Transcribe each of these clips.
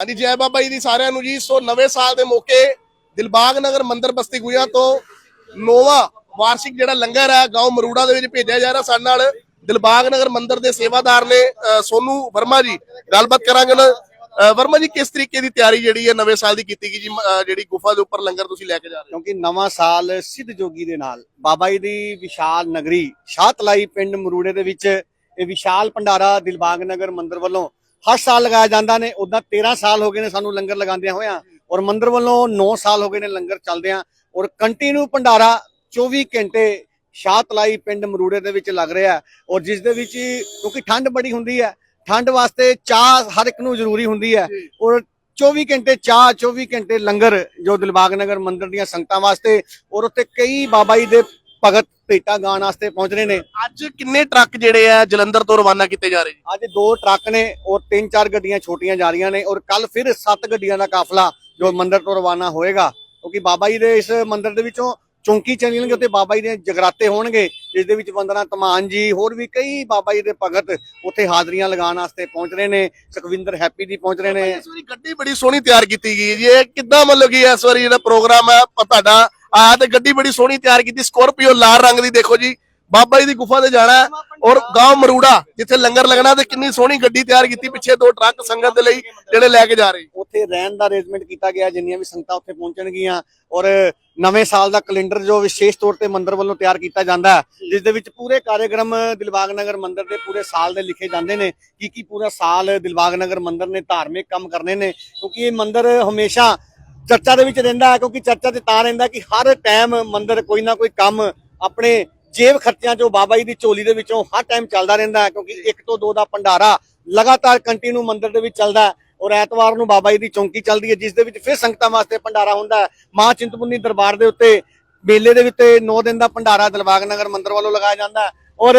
ਹਾਂਜੀ, ਜੈ ਬਾਬਾ ਜੀ ਦੀ ਸਾਰਿਆਂ ਨੂੰ ਜੀ। ਸੋ ਨਵੇਂ ਸਾਲ ਦੇ ਮੌਕੇ ਦਿਲਬਾਗ ਨਗਰ ਮੰਦਿਰ ਬਸਤੀ ਗੁਈਆਂ ਤੋਂ ਨੋਵਾ ਵਾਰਸ਼ਿਕ ਜਿਹੜਾ ਲੰਗਰ ਹੈ, ਗਾਉਂ ਮਰੂੜਾ ਦੇ ਵਿੱਚ ਭੇਜਿਆ ਜਾ ਰਿਹਾ। ਸਾਡੇ ਨਾਲ ਦਿਲਬਾਗ ਨਗਰ ਮੰਦਰ ਦੇ ਸੇਵਾਦਾਰ ਨੇ ਸੋਨੂ ਵਰਮਾ ਜੀ। ਗੱਲਬਾਤ ਕਰਾਂਗੇ ਨਾ ਵਰਮਾ ਜੀ, ਕਿਸ ਤਰੀਕੇ ਦੀ ਤਿਆਰੀ ਜਿਹੜੀ ਹੈ ਨਵੇਂ ਸਾਲ ਦੀ ਕੀਤੀ ਗਈ ਜੀ? ਜਿਹੜੀ ਗੁਫਾ ਦੇ ਉੱਪਰ ਲੰਗਰ ਤੁਸੀਂ ਲੈ ਕੇ ਜਾ ਰਹੇ ਹੋ। ਕਿਉਂਕਿ ਨਵਾਂ ਸਾਲ ਸਿੱਧ ਜੋਗੀ ਦੇ ਨਾਲ ਬਾਬਾ ਜੀ ਦੀ ਵਿਸ਼ਾਲ ਨਗਰੀ ਸ਼ਾਹਤਲਾਈ ਪਿੰਡ ਮਰੂੜੇ ਦੇ ਵਿੱਚ ਇਹ ਵਿਸ਼ਾਲ ਭੰਡਾਰਾ ਦਿਲਬਾਗ ਨਗਰ ਮੰਦਿਰ ਵੱਲੋਂ ਹਰ ਸਾਲ ਲਗਾਇਆ ਜਾਂਦਾ ਨੇ ਉਦਾਂ 13 ਸਾਲ ਹੋ ਗਏ ਨੇ ਸਾਨੂੰ ਲੰਗਰ ਲਗਾਉਂਦਿਆਂ ਹੋਇਆਂ ਔਰ ਮੰਦਿਰ ਵੱਲੋਂ 9 ਸਾਲ ਹੋ ਗਏ ਨੇ ਲੰਗਰ ਚੱਲਦਿਆਂ ਔਰ ਕੰਟੀਨਿਊ ਭੰਡਾਰਾ 24 ਘੰਟੇ ਸ਼ਾਹਤਲਾਈ ਪਿੰਡ ਮਰੂੜੇ ਦੇ ਵਿੱਚ ਲੱਗ ਰਿਹਾ ਔਰ ਜਿਸ ਦੇ ਵਿੱਚ ਕਿਉਂਕਿ ਠੰਡ ਬੜੀ ਹੁੰਦੀ ਹੈ ਠੰਡ ਵਾਸਤੇ ਚਾਹ ਹਰ ਇੱਕ ਨੂੰ ਜ਼ਰੂਰੀ ਹੁੰਦੀ ਹੈ ਔਰ 24 ਘੰਟੇ ਚਾਹ 24 ਘੰਟੇ ਲੰਗਰ ਜੋ ਦਿਲਬਾਗ ਨਗਰ ਮੰਦਿਰ ਦੀਆਂ ਸੰਗਤਾਂ ਵਾਸਤੇ ਔਰ ਉੱਥੇ ਕਈ ਬਾਬਾ ਜੀ ਦੇ ਭਗਤ ਭੇਟਾ ਗਾਣ ਵਾਸਤੇ ਪਹੁੰਚ ਰਹੇ ਨੇ। ਅੱਜ ਕਿੰਨੇ ਟਰੱਕ ਜਿਹੜੇ ਆ ਜਲੰਧਰ ਤੋਂ ਰਵਾਨਾ ਕੀਤੇ ਜਾ ਰਹੇ ਜੀ ਅੱਜ ਦੋ ਟਰੱਕ ਨੇ ਔਰ ਤਿੰਨ ਚਾਰ ਗੱਡੀਆਂ ਛੋਟੀਆਂ ਜਾ ਰਹੀਆਂ ਨੇ ਔਰ ਕੱਲ ਫਿਰ ਸੱਤ ਗੱਡੀਆਂ ਦਾ ਕਾਫਲਾ ਜੋ ਮੰਦਿਰ ਤੋਂ ਰਵਾਨਾ ਹੋਏਗਾ। ਕਿਉਂਕਿ ਬਾਬਾ ਜੀ ਦੇ ਇਸ ਮੰਦਿਰ ਦੇ ਵਿੱਚੋਂ ਚੌਂਕੀ ਚੱਲਣਗੇ ਉੱਤੇ ਬਾਬਾ ਜੀ ਦੇ ਜਗਰਾਤੇ ਹੋਣਗੇ ਜਿਸ ਦੇ ਵਿੱਚ ਵੰਦਨਾ ਤਮਾਨ ਜੀ ਹੋਰ ਵੀ ਕਈ ਬਾਬਾ ਜੀ ਦੇ ਭਗਤ ਉੱਥੇ ਹਾਜ਼ਰੀਆਂ ਲਗਾਉਣ ਵਾਸਤੇ ਪਹੁੰਚ ਰਹੇ ਨੇ ਸੁਖਵਿੰਦਰ ਹੈਪੀ ਜੀ ਪਹੁੰਚ ਰਹੇ ਨੇ। ਇਸ ਵਾਰੀ ਗੱਡੀ ਬੜੀ ਸੋਹਣੀ ਤਿਆਰ ਕੀਤੀ ਗਈ ਜੀ। ਇਹ ਕਿੱਦਾਂ ਮਤਲਬ ਕਿ ਇਸ ਵਾਰੀ ਜਿਹੜਾ ਪ੍ਰੋਗਰਾਮ ਹੈ ਤੁਹਾਡਾ ਆ ਤੇ ਗੱਡੀ ਬੜੀ ਸੋਹਣੀ ਤਿਆਰ ਕੀਤੀ ਸਕੋਰਪੀਓ ਲਾਲ ਰੰਗ ਦੀ ਦੇਖੋ ਜੀ। ਬਾਬਾ ਜੀ ਦੀ ਗੁਫਾ ਤੇ ਜਾਣਾ ਔਰ ਗਾਂਵ ਮਰੂੜਾ ਜਿੱਥੇ ਲੰਗਰ ਲੱਗਣਾ ਤੇ ਕਿੰਨੀ ਸੋਹਣੀ ਗੱਡੀ ਤਿਆਰ ਕੀਤੀ ਪਿੱਛੇ ਦੋ ਟਰੱਕ ਸੰਗਤ ਦੇ ਲਈ ਜਿਹੜੇ ਲੈ ਕੇ ਜਾ ਰਹੇ। ਉੱਥੇ ਰਹਿਣ ਦਾ ਅਰੇਂਜਮੈਂਟ ਕੀਤਾ ਗਿਆ ਜਿੰਨੀਆਂ ਵੀ ਸੰਗਤਾਂ ਉੱਥੇ ਪਹੁੰਚਣਗੀਆਂ ਔਰ ਨਵੇਂ ਸਾਲ ਦਾ ਕੈਲੰਡਰ ਜੋ ਵਿਸ਼ੇਸ਼ ਤੌਰ ਤੇ ਮੰਦਿਰ ਵੱਲੋਂ ਤਿਆਰ ਕੀਤਾ ਜਾਂਦਾ ਹੈ ਜਿਸ ਦੇ ਵਿੱਚ ਪੂਰੇ ਕਾਰਜਕ੍ਰਮ ਦਿਲਬਾਗ ਨਗਰ ਮੰਦਿਰ ਦੇ ਪੂਰੇ ਸਾਲ ਦੇ ਲਿਖੇ ਜਾਂਦੇ ਨੇ ਕੀ ਕੀ ਪੂਰਾ ਸਾਲ ਦਿਲਬਾਗ ਨਗਰ ਮੰਦਿਰ ਨੇ ਧਾਰਮਿਕ ਕੰਮ ਕਰਨੇ ਨੇ ਕਿਉਂਕਿ ਇਹ ਮੰਦਿਰ ਹਮੇਸ਼ਾ ਚਰਚਾ ਦੇ ਵਿੱਚ ਰਹਿੰਦਾ ਹੈ, ਕਿਉਂਕਿ ਚਰਚਾ ਤੇ ਤਾਂ ਰਹਿੰਦਾ ਕਿ ਹਰ ਟਾਈਮ ਮੰਦਰ ਕੋਈ ਨਾ ਕੋਈ ਕੰਮ ਆਪਣੇ ਜੇਬ ਖਰਚਿਆਂ ਚੋਂ ਬਾਬਾ ਜੀ ਦੀ ਝੋਲੀ ਦੇ ਵਿੱਚੋਂ ਹਰ ਟਾਈਮ ਚੱਲਦਾ ਰਹਿੰਦਾ ਹੈ, ਕਿਉਂਕਿ ਇੱਕ ਤੋਂ ਦੋ ਦਾ ਭੰਡਾਰਾ ਲਗਾਤਾਰ ਕੰਟੀਨਿਊ ਮੰਦਰ ਦੇ ਵਿੱਚ ਚੱਲਦਾ ਔਰ ਐਤਵਾਰ ਨੂੰ ਬਾਬਾ ਜੀ ਦੀ ਚੌਂਕੀ ਚੱਲਦੀ ਹੈ, ਜਿਸ ਦੇ ਵਿੱਚ ਫਿਰ ਸੰਗਤਾਂ ਵਾਸਤੇ ਭੰਡਾਰਾ ਹੁੰਦਾ ਹੈ। ਮਾਂ ਚਿੰਤਪੁਰਨੀ ਦਰਬਾਰ ਦੇ ਉੱਤੇ ਮੇਲੇ ਦੇ ਵਿੱਚ 9 ਦਿਨ ਦਾ ਭੰਡਾਰਾ ਦਿਲਬਾਗ ਨਗਰ ਮੰਦਰ ਵੱਲੋਂ ਲਗਾਇਆ ਜਾਂਦਾ ਔਰ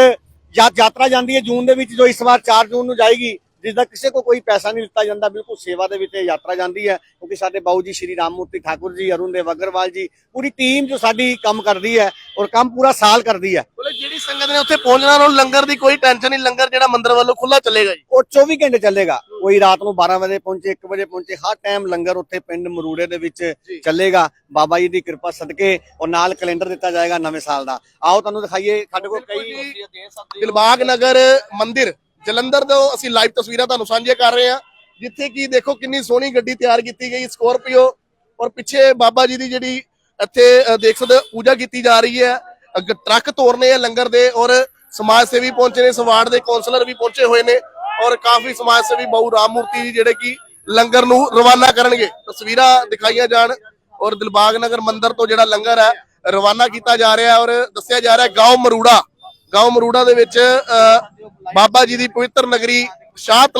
ਯਾ- ਯਾਤਰਾ ਜਾਂਦੀ ਹੈ ਜੂਨ ਦੇ ਵਿੱਚ, ਜੋ ਇਸ ਵਾਰ 4 ਜੂਨ ਨੂੰ ਜਾਏਗੀ ਜਿਸ ਦਾ ਕਿਸੇ ਕੋ ਕੋਈ ਪੈਸਾ ਨਹੀਂ ਦਿੱਤਾ ਜਾਂਦਾ ਬਿਲਕੁਲ ਸੇਵਾ ਦੇ ਵਿੱਚ ਇਹ ਯਾਤਰਾ ਜਾਂਦੀ ਹੈ ਕਿਉਂਕਿ ਸਾਡੇ ਬਾਊ ਜੀ ਸ਼੍ਰੀ ਰਾਮਮੂਰਤੀ ਠਾਕੁਰ ਜੀ ਅਰੁਣ ਦੇਵ ਅਗਰਵਾਲ ਜੀ ਪੂਰੀ ਟੀਮ ਜੋ ਸਾਡੀ ਕੰਮ ਕਰਦੀ ਹੈ ਔਰ ਕੰਮ ਪੂਰਾ ਸਾਲ ਕਰਦੀ ਹੈ। ਮਤਲਬ ਜਿਹੜੀ ਸੰਗਤ ਨੇ ਉੱਥੇ ਪਹੁੰਚਣਾ ਉਹਨਾਂ ਨੂੰ ਲੰਗਰ ਦੀ ਕੋਈ ਟੈਨਸ਼ਨ ਨਹੀਂ ਲੰਗਰ ਜਿਹੜਾ ਮੰਦਿਰ ਵੱਲੋਂ ਖੁੱਲਾ ਚੱਲੇਗਾ ਜੀ। ਉਹ 24 ਘੰਟੇ ਚੱਲੇਗਾ ਕੋਈ ਰਾਤ ਨੂੰ 12 ਵਜੇ ਪਹੁੰਚੇ 1 ਵਜੇ ਪਹੁੰਚੇ ਹਰ ਟਾਈਮ ਲੰਗਰ ਉੱਥੇ ਪਿੰਡ ਮਰੂੜੇ ਦੇ ਵਿੱਚ ਚੱਲੇਗਾ। ਬਾਬਾ ਜੀ ਦੀ ਕਿਰਪਾ ਸਦਕੇ ਔਰ ਨਾਲ ਕੈਲੰਡਰ ਦਿੱਤਾ ਜਾਏਗਾ ਨਵੇਂ ਸਾਲ ਦਾ। ਆਓ ਤੁਹਾਨੂੰ ਦਿਖਾਈਏ ਸਾਡੇ ਕੋਲ ਕਈ ਦਿਲਬਾਗ ਨਗਰ ਮੰਦਿਰ ਜਲੰਧਰ ਤੋਂ ਅਸੀਂ ਲਾਈਵ ਤਸਵੀਰਾਂ ਤੁਹਾਨੂੰ ਸਾਂਝੀਆਂ ਕਰ ਰਹੇ ਹਾਂ। ਜਿੱਥੇ ਕਿ ਦੇਖੋ ਕਿੰਨੀ ਸੋਹਣੀ ਗੱਡੀ ਤਿਆਰ ਕੀਤੀ ਗਈ ਸਕੋਰਪੀਓ ਔਰ ਪਿੱਛੇ ਬਾਬਾ ਜੀ ਦੀ ਜਿਹੜੀ ਇੱਥੇ ਦੇਖ ਸਕਦੇ ਹੋ, ਪੂਜਾ ਕੀਤੀ ਜਾ ਰਹੀ ਹੈ। ਟਰੱਕ ਤੋਰਨੇ ਆ ਲੰਗਰ ਦੇ ਔਰ ਸਮਾਜ ਸੇਵੀ ਪਹੁੰਚੇ ਨੇ, ਸਵਾਰਡ ਦੇ ਕੌਂਸਲਰ ਵੀ ਪਹੁੰਚੇ ਹੋਏ ਨੇ ਔਰ ਕਾਫੀ ਸਮਾਜ ਸੇਵੀ ਬਹੁ ਰਾਮ ਮੂਰਤੀ ਜੀ ਜਿਹੜੇ ਕਿ ਲੰਗਰ ਨੂੰ ਰਵਾਨਾ ਕਰਨਗੇ। ਤਸਵੀਰਾਂ ਦਿਖਾਈਆਂ ਜਾਣ ਔਰ ਦਿਲਬਾਗ ਨਗਰ ਮੰਦਿਰ ਤੋਂ ਜਿਹੜਾ ਲੰਗਰ ਹੈ ਰਵਾਨਾ ਕੀਤਾ ਜਾ ਰਿਹਾ ਔਰ ਦੱਸਿਆ ਜਾ ਰਿਹਾ ਗਾਉ ਮਰੂੜਾ। ਗਾਉਂ ਮਰੂੜਾ ਦੇ ਵਿੱਚ ਅ, ਬਾਬਾ ਜੀ ਦੀ ਪਵਿੱਤਰ ਨਗਰੀ ਸ਼ਾਹ ਤਲਾ